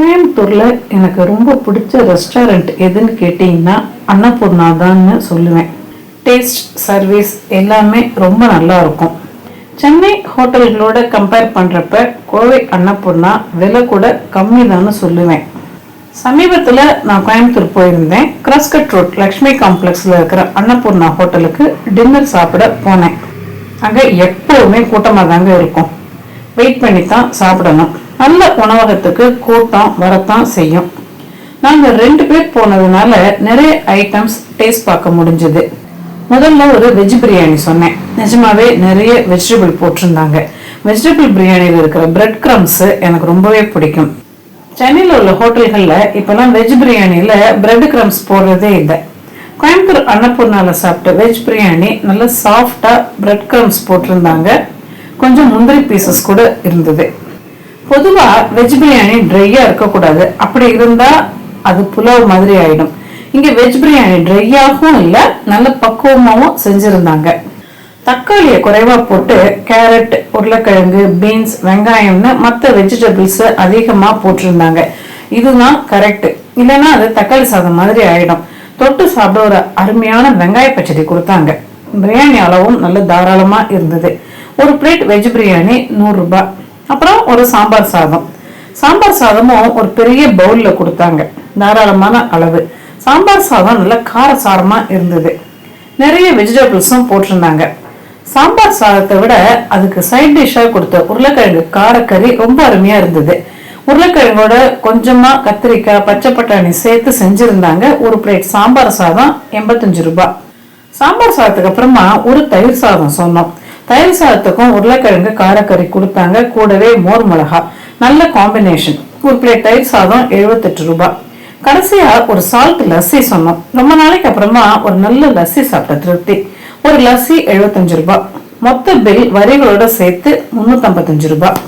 கோயம்புத்தூரில் எனக்கு ரொம்ப பிடிச்ச ரெஸ்டாரண்ட் எதுன்னு கேட்டிங்கன்னா அன்னபூர்ணா தான்னு சொல்லுவேன். டேஸ்ட் சர்வீஸ் எல்லாமே ரொம்ப நல்லா இருக்கும். சென்னை ஹோட்டல்களோட கம்பேர் பண்ணுறப்ப கோவை அன்னபூர்ணா விலை கூட கம்மி தான்னு சொல்லுவேன். சமீபத்தில் நான் கோயம்புத்தூர் போயிருந்தேன். கிராஸ்கட் ரோட் லக்ஷ்மி காம்ப்ளெக்ஸில் இருக்கிற அன்னபூர்ணா ஹோட்டலுக்கு டின்னர் சாப்பிட போனேன். அங்கே எப்போவுமே கூட்டமாக தாங்க இருக்கும். வெயிட் பண்ணி தான் சாப்பிடணும். நல்ல உணவகத்துக்கு கூட்டம் வரத்தான் செய்யும். நாங்கள் ரெண்டு பேர் போனதுனால நிறைய ஐட்டம்ஸ் டேஸ்ட் பார்க்க முடிஞ்சது. முதல்ல ஒரு வெஜ் பிரியாணி சொன்னேன். நிஜமாவே நிறைய வெஜிடபிள் போட்டிருந்தாங்க. வெஜிடபிள் பிரியாணியில் இருக்கிற பிரெட் கிரம்ஸ் எனக்கு ரொம்பவே பிடிக்கும். சென்னையில் உள்ள ஹோட்டல்களில் இப்போல்லாம் வெஜ் பிரியாணியில் பிரெட் க்ரம்ஸ் போடுறதே இல்லை. கோயம்புத்தூர் அன்னபூர்ணாவில் சாப்பிட்ட வெஜ் பிரியாணி நல்ல சாஃப்டாக பிரெட் கிரம்ஸ் போட்டிருந்தாங்க. கொஞ்சம் முந்திரி பீசஸ் கூட இருந்தது. பொதுவாக வெஜ் பிரியாணி ட்ரையாக இருக்கக்கூடாது. அப்படி இருந்தால் அது புலாவ் மாதிரி ஆகிடும் இங்கே வெஜ் பிரியாணி ட்ரையாகவும் இல்லை நல்ல பக்குவமாகவும் செஞ்சுருந்தாங்க. தக்காளியை குறைவாக போட்டு கேரட் உருளைக்கிழங்கு பீன்ஸ் வெங்காயம்னு மற்ற வெஜிடபிள்ஸை அதிகமாக போட்டிருந்தாங்க. இதுதான் கரெக்ட் இல்லைன்னா அது தக்காளி சாதம் மாதிரி ஆகிடும் தொட்டு சாப்பிட ஒரு அருமையான வெங்காய பச்சடி கொடுத்தாங்க. பிரியாணி அளவும் நல்ல தாராளமாக இருந்தது. ஒரு பிளேட் வெஜ் பிரியாணி நூறுரூபா அப்புறம் ஒரு சாம்பார் சாதம். சாம்பார் சாதமும் ஒரு பெரிய பவுலில் கொடுத்தாங்க. தாராளமான அளவு. சாம்பார் சாதம் நல்ல காரசாரமாக இருந்தது. நிறைய வெஜிடபிள்ஸும் போட்டிருந்தாங்க. சாம்பார் சாதத்தை விட அதுக்கு சைட் டிஷ்ஷாக கொடுத்த உருளைக்கிழங்கு காரக்கறி ரொம்ப அருமையாக இருந்தது. உருளைக்கிழங்கோட கொஞ்சமாக கத்திரிக்காய் பச்சை பட்டாணி சேர்த்து செஞ்சுருந்தாங்க. ஒரு பிளேட் சாம்பார் சாதம் எண்பத்தஞ்சு ரூபாய். சாம்பார் சாதத்துக்கு அப்புறமா ஒரு தயிர் சாதம் சொன்னோம். தயிர் சாதத்துக்கும் உருளைக்கிழங்கு காரக்கறி கொடுத்தாங்க. கூடவே மோர் மிளகா. நல்ல காம்பினேஷன் ஒரு பிளேட் தயிர் சாதம் எழுபத்தெட்டு ரூபாய். கடைசியா ஒரு சால்ட் லஸ்ஸி சொன்னோம். ரொம்ப நாளைக்கு அப்புறமா ஒரு நல்ல லஸ்ஸி சாப்பிட்ட திருப்தி. ஒரு லஸ்ஸி எழுபத்தஞ்சு ரூபாய். மொத்த பில் வரிகளோட சேர்த்து முன்னூத்தம்பத்தஞ்சு ரூபாய்.